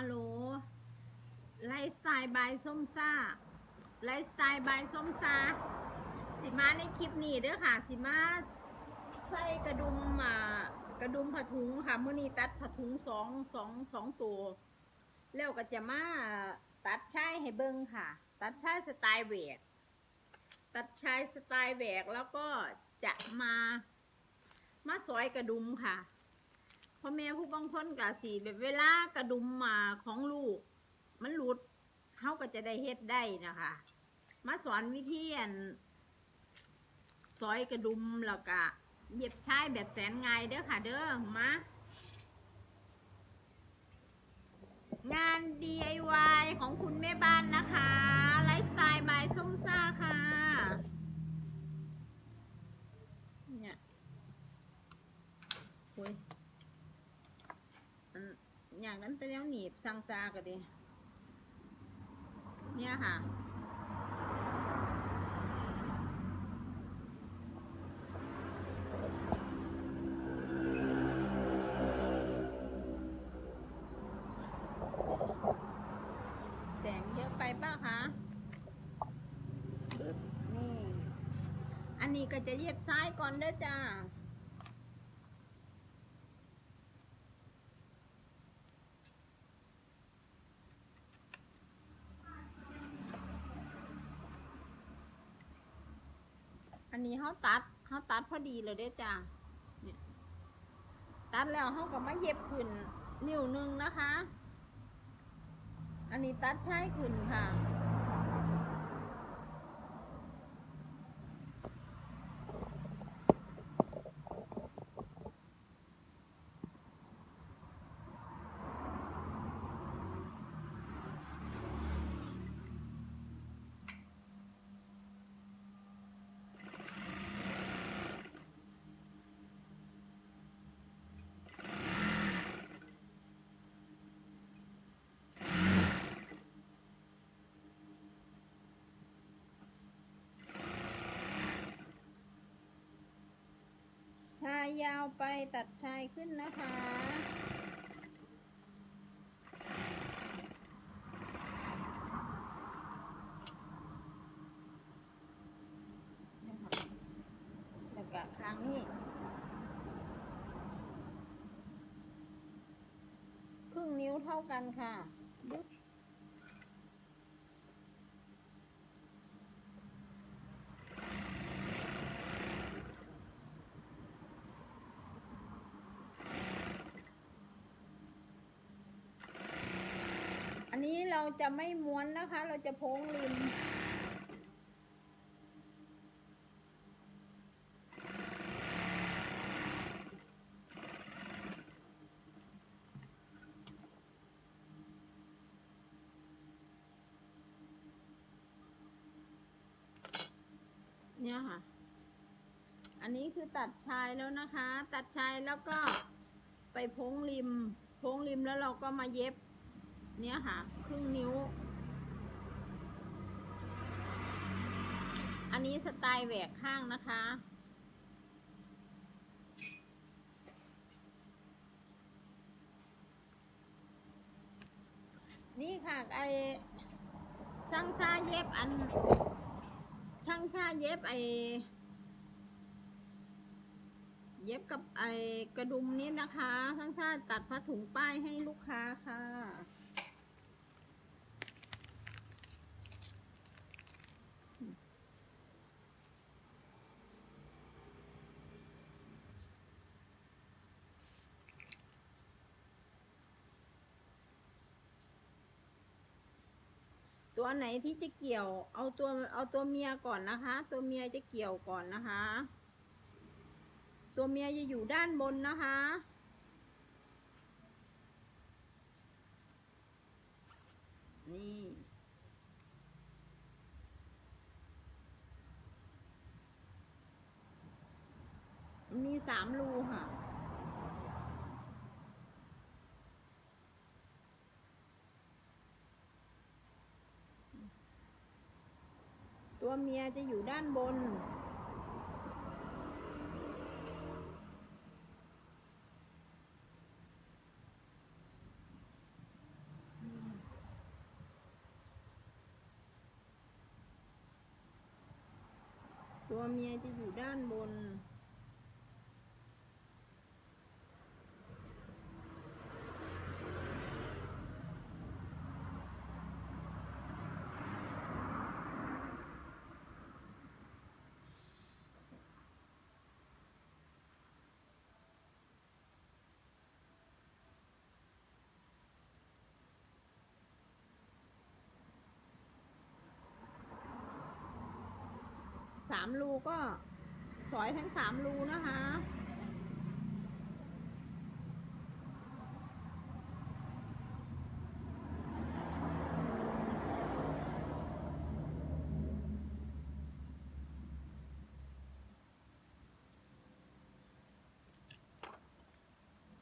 ฮัลโหล ไลฟ์สไตล์บายส้มซ่า ไลฟ์สไตล์บายส้มซาสิมาในคลิปนี้เด้อค่ะ สิมาใส่กระดุมอ่ากระดุมผ้าถุงค่ะมื่อนี้ตัดผ้าถุงสองสองสองตัว แล้วก็จะมาตัดชายให้เบิ้งค่ะ ตัดชายสไตล์แหวกตัดชายสไตล์แหวกแล้วก็จะมามาสอยกระดุมค่ะ พ่อแม่ผู้บางคนกะสีแบบเวลากระดุมมาของลูก มันหลุดเขาก็จะได้เฮ็ดได้นะคะ มาสอนวิธีอันซอยกระดุมแล้วก็เย็บชายแบบแสนง่ายเด้อค่ะ เด้อมางาน DIY ของคุณแม่บ้านนะคะ ไลฟ์สไตล์บายส้มซ่าค่ะ เนี่ยโอ้ย อย่างนั้นแต่แล้วหนีบสังซาก็ดีเนี่ยค่ะ แสงเยอะไปป่ะคะนี่ อันนี้ก็จะเย็บซ้ายก่อนเด้อจ้า เขาตัดเขาตัดพอดีเลยเด้จ้าตัดแล้วเขาก็มาเย็บขึ้นนิ้วหนึ่งนะคะ อันนี้ตัดใช้ขึ้นค่ะ ไปตัดชายขึ้นนะคะ แล้วก็ข้างนี้ครึ่งนิ้วเท่ากันค่ะดึ๊บอันนี้เรา จะไม่ม้วนนะคะ เราจะโพ้งริมเนี่ยค่ะ อันนี้คือตัดชายแล้วนะคะ ตัดชายแล้วก็ไปโพ้งริม โพ้งริมแล้วเราก็มาเย็บ เนี่ยค่ะ ครึ่งนิ้ว อันนี้สไตล์แหวกข้างนะคะ นี่ค่ะไอช่างซาเย็บอัน ช่างซาเย็บไอเย็บกับไอกระดุมนี้นะคะ ช่างซาตัดผ้าถุงป้ายให้ลูกค้าค่ะ ตัวไหนที่จะเกี่ยว เอาตัวเอาตัวเมียก่อนนะคะ ตัวเมียจะเกี่ยวก่อนนะคะ ตัวเมียจะอยู่ด้านบนนะคะ นี่มีสามรูค่ะ ตัวเมียจะอยู่ด้านบน ตัวเมียจะอยู่ด้าน สามรูก็สอยทั้งสามรูนะคะ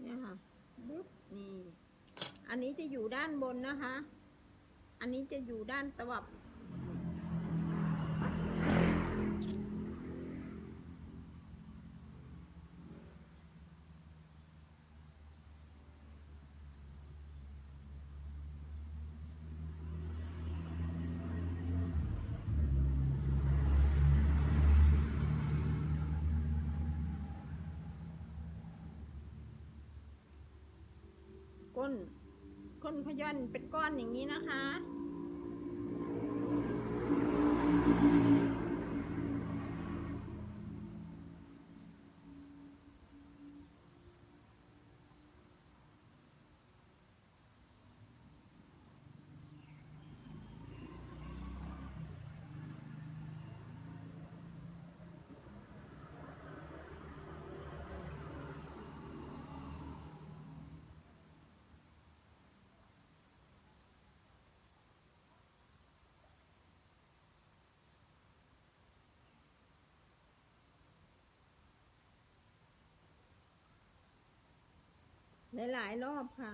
เนี่ยค่ะบึ๊บนี่ อันนี้จะอยู่ด้านบนนะคะ อันนี้จะอยู่ด้านตะวับ ก้นก้นขยันเป็นก้อนอย่างนี้นะคะ หลายๆรอบค่ะ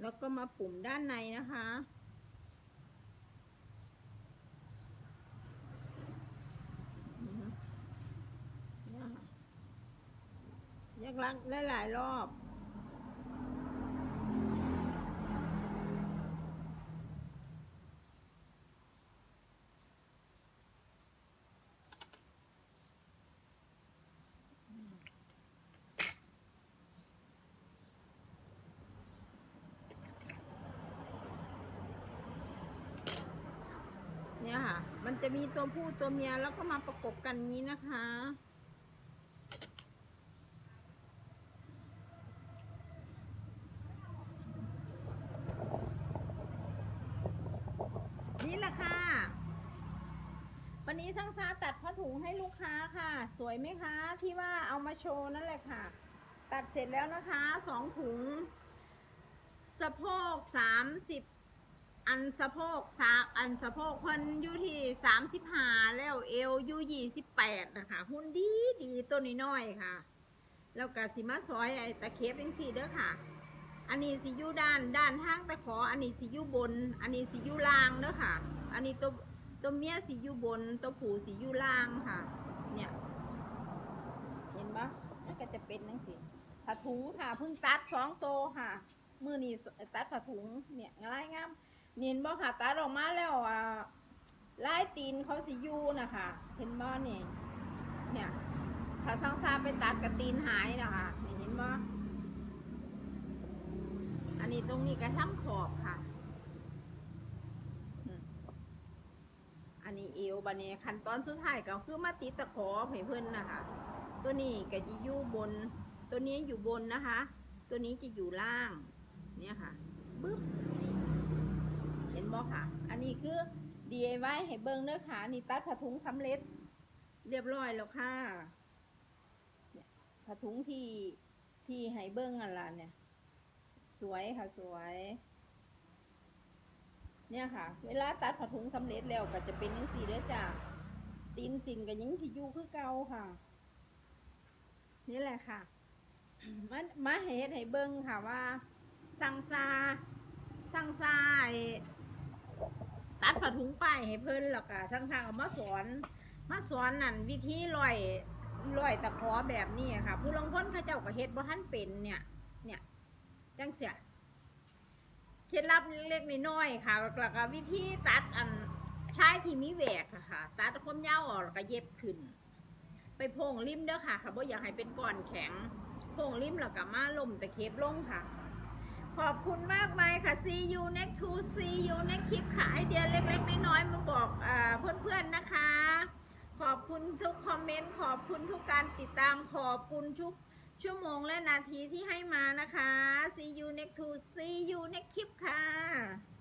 แล้วก็มาปุ่มด้านในนะคะ อือฮึเนี่ยค่ะ ยักลักหลายรอบ เนี่ยค่ะ มันจะมีตัวผู้ตัวเมียแล้วก็มาประกบกันนี้นะคะ นี่แหละค่ะ วันนี้ ช่างซาตัดผ้าถุงให้ลูกค้าค่ะ สวยไหมคะ ที่ว่าเอามาโชว์นั่นแหละค่ะ ตัดเสร็จแล้วนะคะสองถุง สะโพกสามสิบอันสะโพกสาอันสะโพกเพิ่นอยู่ที่สามสิบห้าแล้วเอวอยู่ยี่สิบแปดนะคะหุ่นดีดีตัวน้อยค่ะ แล้วก็สิมาซอยไอ้ตะเข็บจังสี่เด้อค่ะ อันนี้สิอยู่ด้านด้านทางตะขอ อันนี้สิอยู่บน อันนี้สิอยู่ล่างเด้อค่ะ อันนี้ตัว ตัวเมียสิอยู่บน ตัวผู้สิอยู่ล่างค่ะ เนี่ย เห็นปะนั่นก็จะเป็นนั่งสิผ้าถุงค่ะเพิ่งตัดสองโตค่ะ มือนี้ตัดผ้าถุงเนี่ยง่ายงามเนียนบ่ค่ะตัดออกมาแล้วอ่าลายตีนเขาสิอยูนะคะเห็นบ่นี่ยเนี่ยถ้าสร้างซาไปตัดกับตีนหายนะคะเห็นบ่อันนี้ตรงนี้กระทั่งขอบค่ะอืมอั นนี้เอวบันนี้ขั้นตอนสุดท้ายก็คือมาติดตะขอให้เพิ่อนนะคะ ตัวนี้ก็จะอยู่บน ตัวนี้อยู่บนนะคะ ตัวนี้จะอยู่ล่าง เนี่ยค่ะปึ๊บเห็นบ่ค่ะ อันนี้คือ DIY ให้เบิ่งเด้อค่ะนี่ตัดผ้าถุงสำเร็จ เรียบร้อยแล้วค่ะผ้าถุงที่ที่ให้เบิ่งอันละเนี่ย สวยค่ะสวย เนี่ยค่ะ เวลาตัดผ้าถุงสำเร็จแล้วก็จะเป็นยังสีเด้อจ้ะตีนสินกับยังที่อยู่คือเก่าค่ะ นี่แหละค่ะมามาเฮ็ดให้เบิ่งค่ะว่า สั่งซาสั่งซาตัดผ้าถุงป้ายให้เพิ่นแล้วก็สั่งซาก็มาสอน มาสอนนั่นวิธีลอยลอยตะขอแบบนี้ค่ะ ผู้ลางคนเขาเจ้าก็เฮ็ดบ่ทันเป็นเนี่ย เนี่ย จังเสีย เคล็ดลับเล็กๆน้อยๆค่ะแล้วก็วิธีตัดอันชายที่มีแหวกอะค่ะ ตัดความยาวออกแล้วก็เย็บขึ้น ไปโพงริมเด้อค่ะค่ะบ่อยากให้เป็นก้อนแข็ง โพงริมแล้วก็มาล่มตะเข็บลงค่ะ ขอบคุณมากมายค่ะ see you next to see you next คลิปค่ะไอเดียเล็กๆน้อยๆมาบอกเพื่อนๆนะคะ ขอบคุณทุกคอมเมนต์ ขอบคุณทุกการติดตาม ขอบคุณทุก ชั่วโมงและนาทีที่ให้มานะคะ see you next to see you next clip ค่ะ